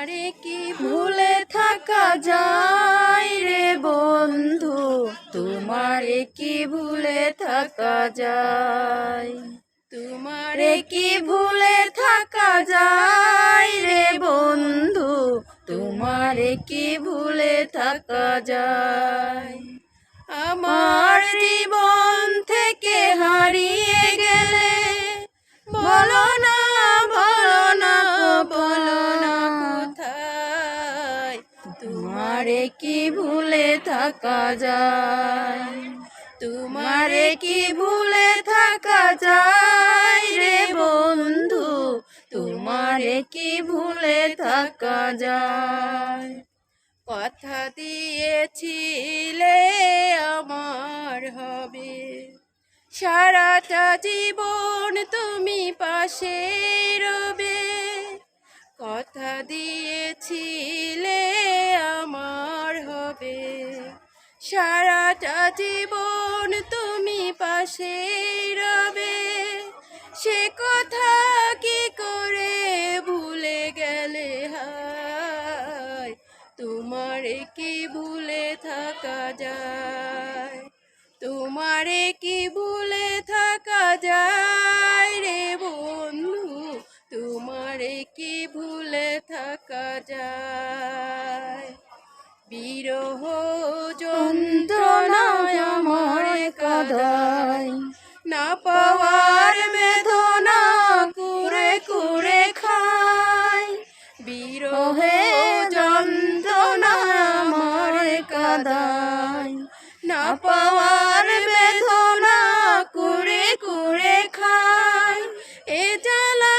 তোমারে কি ভুলে থাকা যায় রে বন্ধু? তোমারে কি ভুলে থাকা যায়? তোমারে কি ভুলে থাকা যায় রে বন্ধু? তোমারে কি ভুলে থাকা যায়? আমার জীবন তোমারে কি ভুলে থাকা যায়? তোমারে কি ভুলে থাকা যায় রে বন্ধু? তোমারে কি ভুলে থাকা যায়? কথা দিয়েছিলে আমার হবে। সারাটা জীবন তুমি পাশে রবে। কথা দিয়েছিলে সারাটা জীবন তুমি পাশে রবে। সে কথা কি করে ভুলে গেলে হায়? তোমারে কি ভুলে থাকা যায়? তোমারে কি ভুলে থাকা যায় রে বন্ধু? তোমারে কি ভুলে থাকা যায়? বিরহ কাদায় না পাওয়ার বেদনা কুরে কুরে খায় বিরহে যন্ত্রণা আমার কাদায় না পাওয়ার বেদনা কুরে কুরে খায় এ জ্বালা,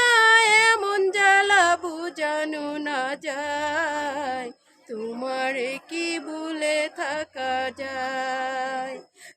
এমন জ্বালা বুঝানো না যায়। তোমারে কি ভুলে থাকা যায়?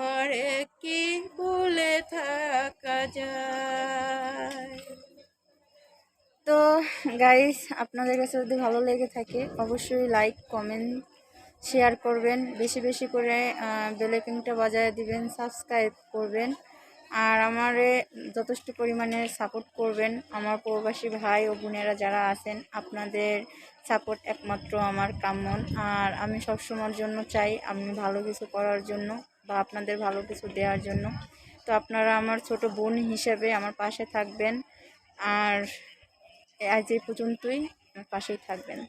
তোমারে কি ভুলে থাকা যায়। তো গাইস আপনাদের কাছে যদি ভালো লেগে থাকে, অবশ্যই লাইক কমেন্ট শেয়ার করবেন। বেশি বেশি করে বেলেকিংটা বাজায় দিবেন সাবস্ক্রাইব করবেন। আর আমারে যথেষ্ট পরিমাণে সাপোর্ট করবেন। আমার প্রবাসী ভাই ও বোনেরা যারা আছেন, আপনাদের সাপোর্ট একমাত্র আমার কাম্য। আর আমি সবসময়ের জন্য চাই, আমি ভালো কিছু করার জন্য। বা আপনাদের ভালো কিছু দেওয়ার জন্য। তো আপনারা আমার ছোট বোন হিসেবে আমার পাশে থাকবেন। আর আজ এই পর্যন্তই, আমার পাশেই থাকবেন।